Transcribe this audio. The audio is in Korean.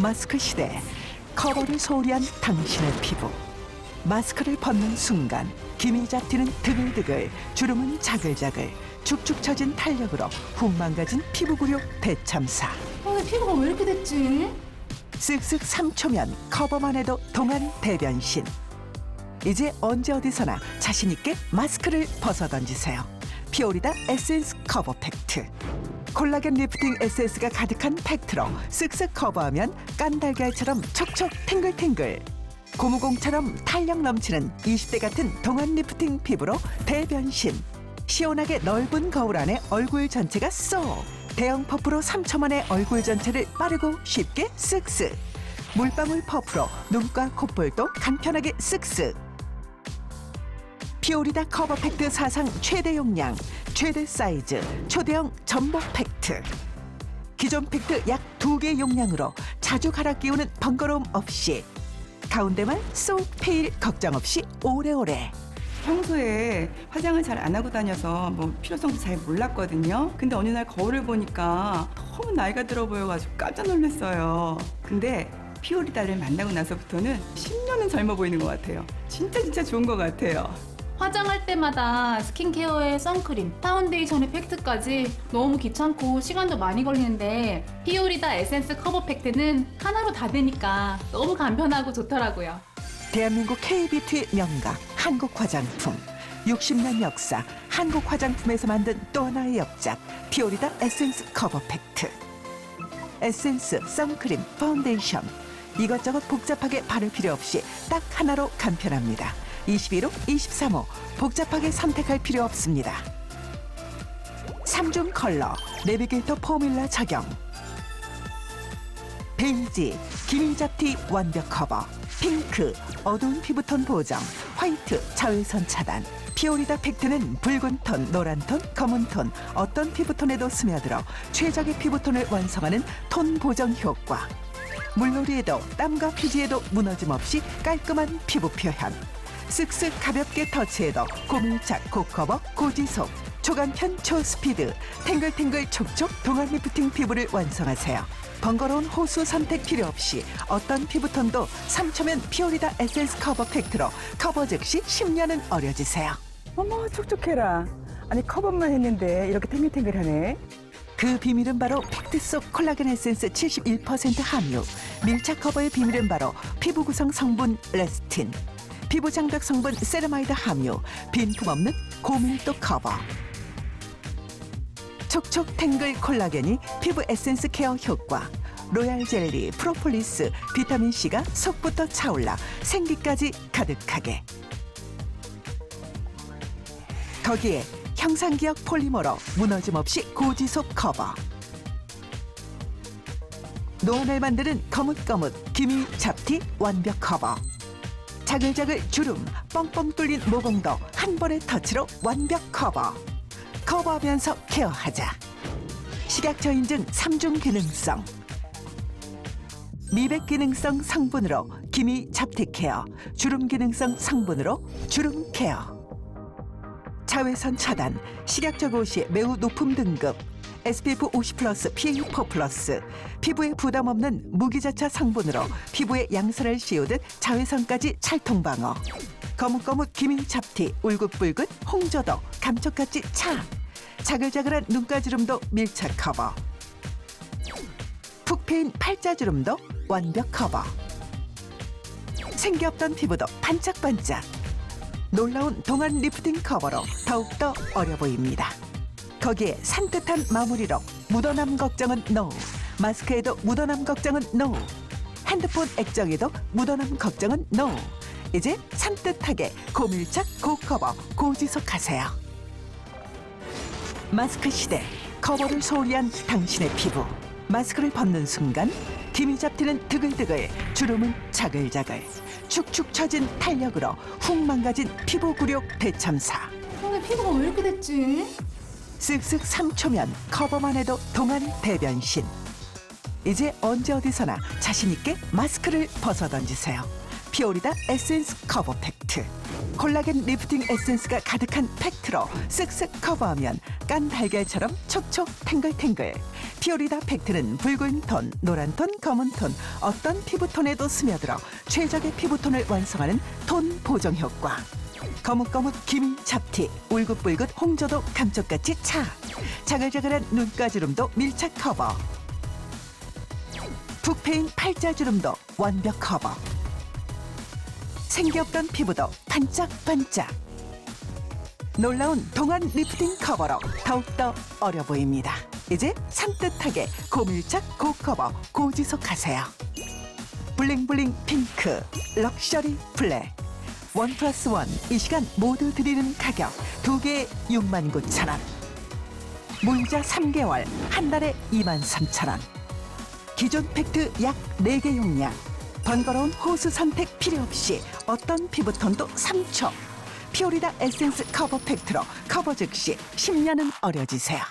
마스크 시대 커버를 소홀히 한 당신의 피부. 마스크를 벗는 순간 김이 잡히는 드글드글 주름은 자글자글 축축 처진 탄력으로 훅 망가진 피부 굴욕 대참사. 아, 내 피부가 왜 이렇게 됐지? 쓱쓱 3초면 커버만 해도 동안 대변신. 이제 언제 어디서나 자신 있게 마스크를 벗어 던지세요. 피오리다 에센스 커버 팩트 콜라겐 리프팅 에센스가 가득한 팩트로 쓱쓱 커버하면 깐달걀처럼 촉촉 탱글탱글. 고무공처럼 탄력 넘치는 20대 같은 동안 리프팅 피부로 대변신. 시원하게 넓은 거울 안에 얼굴 전체가 쏙. 대형 퍼프로 3초 만에 얼굴 전체를 빠르고 쉽게 쓱쓱. 물방울 퍼프로 눈과 콧볼도 간편하게 쓱쓱 피오리다 커버 팩트 사상 최대 용량 최대 사이즈 초대형 전복 팩트 기존 팩트 약 두 개 용량으로 자주 갈아 끼우는 번거로움 없이 가운데만 쏙 페일 걱정 없이 오래오래 평소에 화장을 잘 안 하고 다녀서 뭐 필요성도 잘 몰랐거든요. 근데 어느 날 거울을 보니까 너무 나이가 들어 보여가지고 깜짝 놀랐어요. 근데 피오리다를 만나고 나서부터는 10년은 젊어 보이는 것 같아요. 진짜 진짜 좋은 것 같아요. 화장할 때마다 스킨케어에 선크림, 파운데이션에 팩트까지 너무 귀찮고 시간도 많이 걸리는데 피오리다 에센스 커버 팩트는 하나로 다 되니까 너무 간편하고 좋더라고요. 대한민국 K뷰티 명가 한국 화장품. 60년 역사 한국 화장품에서 만든 또 하나의 역작 피오리다 에센스 커버 팩트. 에센스, 선크림, 파운데이션. 이것저것 복잡하게 바를 필요 없이 딱 하나로 간편합니다 21호, 23호 복잡하게 선택할 필요 없습니다 3중 컬러 내비게이터 포뮬라 적용 베이지, 기밀잡티 완벽 커버, 핑크, 어두운 피부톤 보정, 화이트, 자외선 차단. 피오리다 팩트는 붉은 톤, 노란 톤, 검은 톤, 어떤 피부톤에도 스며들어 최적의 피부톤을 완성하는 톤 보정 효과. 물놀이에도 땀과 피지에도 무너짐 없이 깔끔한 피부 표현. 쓱쓱 가볍게 터치해도 고밀착, 고커버, 고지속. 초간편, 초스피드, 탱글탱글 촉촉 동안 리프팅 피부를 완성하세요. 번거로운 호수 선택 필요 없이 어떤 피부톤도 3초면 피오리다 에센스 커버 팩트로 커버 즉시 10년은 어려지세요. 어머 촉촉해라. 아니 커버만 했는데 이렇게 탱글탱글하네. 그 비밀은 바로 팩트 속 콜라겐 에센스 71% 함유. 밀착 커버의 비밀은 바로 피부 구성 성분 레스틴. 피부 장벽 성분 세라마이드 함유. 빈품 없는 고밀도 커버. 촉촉 탱글 콜라겐이 피부 에센스 케어 효과. 로얄 젤리, 프로폴리스, 비타민 C가 속부터 차올라 생기까지 가득하게. 거기에 형상기억 폴리머로 무너짐 없이 고지속 커버. 노안을 만드는 거뭇거뭇 기미 잡티 완벽 커버. 자글자글 주름, 뻥뻥 뚫린 모공도 한 번의 터치로 완벽 커버. 커버하면서 케어하자. 식약처 인증 삼중 기능성. 미백 기능성 성분으로 기미 잡티 케어, 주름 기능성 성분으로 주름 케어. 자외선 차단, 식약처 고시 매우 높음 등급, SPF 50 플러스, PA4 플러스, 피부에 부담 없는 무기자차 성분으로 피부에 양산을 씌우듯 자외선까지 찰통 방어. 거뭇거뭇 기민 잡티, 울긋불긋 홍조도 감쪽같이 차. 자글자글한 눈가주름도 밀착 커버. 푹 패인 팔자주름도 완벽 커버. 생기 없던 피부도 반짝반짝. 놀라운 동안 리프팅 커버로 더욱더 어려 보입니다. 거기에 산뜻한 마무리로 묻어남 걱정은 NO. 마스크에도 묻어남 걱정은 NO. 핸드폰 액정에도 묻어남 걱정은 NO. 이제 산뜻하게 고밀착 고커버 고지속하세요. 마스크 시대 커버를 소홀히 한 당신의 피부 마스크를 벗는 순간 김이 잡히는 드글드글 주름은 자글자글 축축 처진 탄력으로 훅 망가진 피부 굴욕 대참사. 아, 내 피부가 왜 이렇게 됐지? 쓱쓱 3초면 커버만 해도 동안 대변신. 이제 언제 어디서나 자신 있게 마스크를 벗어 던지세요. 피오리다 에센스 커버 팩트 콜라겐 리프팅 에센스가 가득한 팩트로 쓱쓱 커버하면 깐 달걀처럼 촉촉 탱글탱글 피오리다 팩트는 붉은 톤, 노란 톤, 검은 톤 어떤 피부톤에도 스며들어 최적의 피부톤을 완성하는 톤 보정 효과. 거뭇거뭇 기미 잡티, 울긋불긋 홍조도 감쪽같이 차. 자글자글한 눈가주름도 밀착 커버. 푹 패인 팔자주름도 완벽 커버. 생기 없던 피부도 반짝반짝. 놀라운 동안 리프팅 커버로 더욱더 어려 보입니다. 이제 산뜻하게 고밀착 고커버 고지속하세요. 블링블링 핑크 럭셔리 블랙 원 플러스 원 이 시간 모두 드리는 가격 두 개에 6만 9천 원 무이자 3개월 한 달에 2만 3천 원 기존 팩트 약 4개 용량 번거로운 호수 선택 필요 없이 어떤 피부톤도 3초. 피오리다 에센스 커버 팩트로 커버 즉시 10년은 어려지세요